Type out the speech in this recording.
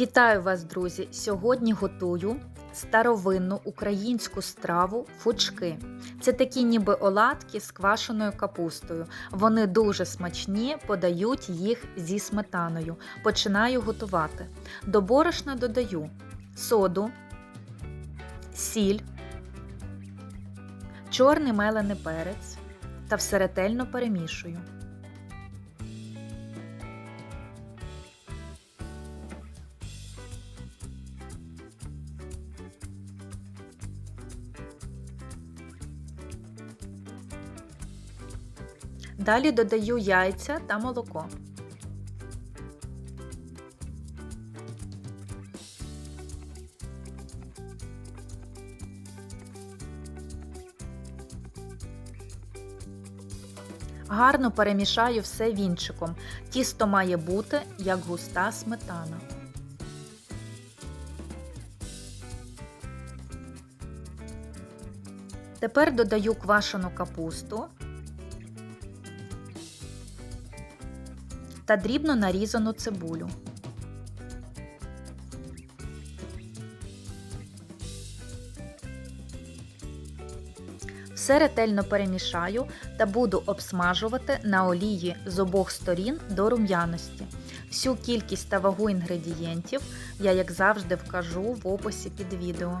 Вітаю вас, друзі! Сьогодні готую старовинну українську страву фучки. Це такі ніби оладки з квашеною капустою. Вони дуже смачні, подають їх зі сметаною. Починаю готувати. До борошна додаю соду, сіль, чорний мелений перець та все ретельно перемішую. Далі додаю яйця та молоко. Гарно перемішаю все вінчиком. Тісто має бути як густа сметана. Тепер додаю квашену капусту та дрібно нарізану цибулю. Все ретельно перемішаю та буду обсмажувати на олії з обох сторін до рум'яності. Всю кількість та вагу інгредієнтів я, як завжди, вкажу в описі під відео.